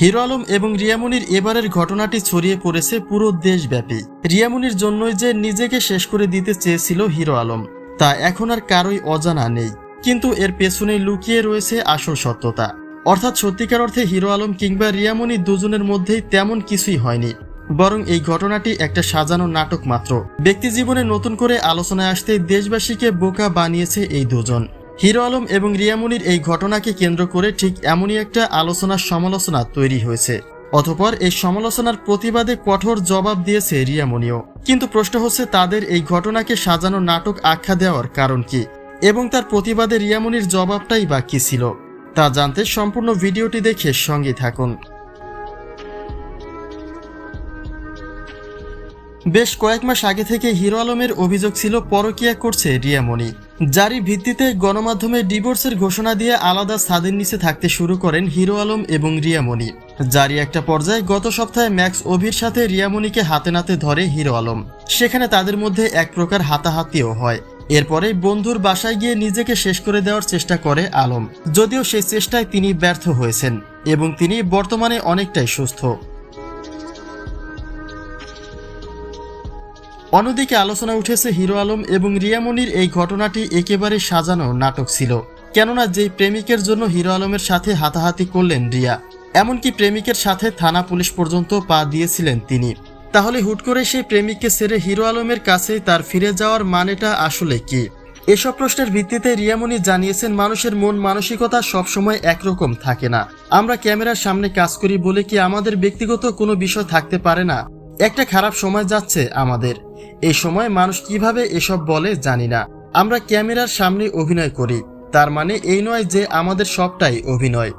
Hero Alam এবং রিয়ামনির এবারের ঘটনাটি ছড়িয়ে পড়েছে পুরো দেশব্যাপী। রিয়ামনির জন্যই যে নিজেকে শেষ করে দিতে চেয়েছিল হিরো আলম, তা এখন আর কারোই অজানা নেই। কিন্তু এর পেছনে লুকিয়ে রয়েছে আসল সত্যতা। অর্থাৎ সত্যিকার অর্থে হিরো আলম কিংবা রিয়ামনি দুজনের মধ্যেই তেমন কিছুই হয়নি। বরং এই ঘটনাটি একটা সাজানো নাটক মাত্র। ব্যক্তি জীবনে নতুন করে আলোচনায় আসতে দেশবাসীকে বোকা বানিয়েছে এই দুজন। হিরো আলম এবং রিয়ামনির এই ঘটনাকে কেন্দ্র করে ঠিক এমনই একটা আলোচনার সমালোচনা তৈরি হয়েছে। অতপর এই সমালোচনার প্রতিবাদে কঠোর জবাব দিয়েছে রিয়ামনিও কিন্তু প্রশ্ন হচ্ছে, তাদের এই ঘটনাকে সাজানো নাটক আখ্যা দেওয়ার কারণ কি? এবং তার প্রতিবাদে রিয়ামনির জবাবটাই বা কি ছিল? তা জানতে সম্পূর্ণ ভিডিওটি দেখে সঙ্গে থাকুন। বেশ কয়েক মাস আগে থেকে হিরো আলমের অভিযোগ ছিল, পরকিয়া করছে রিয়ামণি যারই ভিত্তিতে গণমাধ্যমে ডিভোর্সের ঘোষণা দিয়ে আলাদা ছাদের নিচে থাকতে শুরু করেন হিরো আলম এবং রিয়ামণি যারই একটা পর্যায়ে গত সপ্তাহে ম্যাক্স অভির সাথে রিয়ামণিকে হাতে নাতে ধরে হিরো আলম। সেখানে তাদের মধ্যে এক প্রকার হাতাহাতিও হয়। এরপরে বন্ধুর বাসায় গিয়ে নিজেকে শেষ করে দেওয়ার চেষ্টা করে আলম। যদিও সেই চেষ্টায় তিনি ব্যর্থ হয়েছেন এবং তিনি বর্তমানে অনেকটাই সুস্থ। অন্যদিকে আলোচনা উঠেছে হিরো আলম এবং রিয়ামনির এই ঘটনাটি একেবারে সাজানো নাটক ছিল। কেননা যেই প্রেমিকের জন্য হিরো আলমের সাথে হাতাহাতি করলেন রিয়া, এমনকি প্রেমিকের সাথে থানা পুলিশ পর্যন্ত পা দিয়েছিলেন তিনি। তাহলে হুট করে সেই প্রেমিককে ছেড়ে হিরো আলমের কাছে তার ফিরে যাওয়ার মানেটা আসলে কি? এসব প্রশ্নের ভিত্তিতে রিয়ামণি জানিয়েছেন, মানুষের মন মানসিকতা সবসময় একরকম থাকে না। আমরা ক্যামেরার সামনে কাজ করি বলে কি আমাদের ব্যক্তিগত কোনো বিষয় থাকতে পারে না? একটা খারাপ সময় যাচ্ছে আমাদের। এই সময় মানুষ কীভাবে এসব বলে জানি না। আমরা ক্যামেরার সামনে অভিনয় করি। তার মানে এই নয় যে আমাদের সবটাই অভিনয়।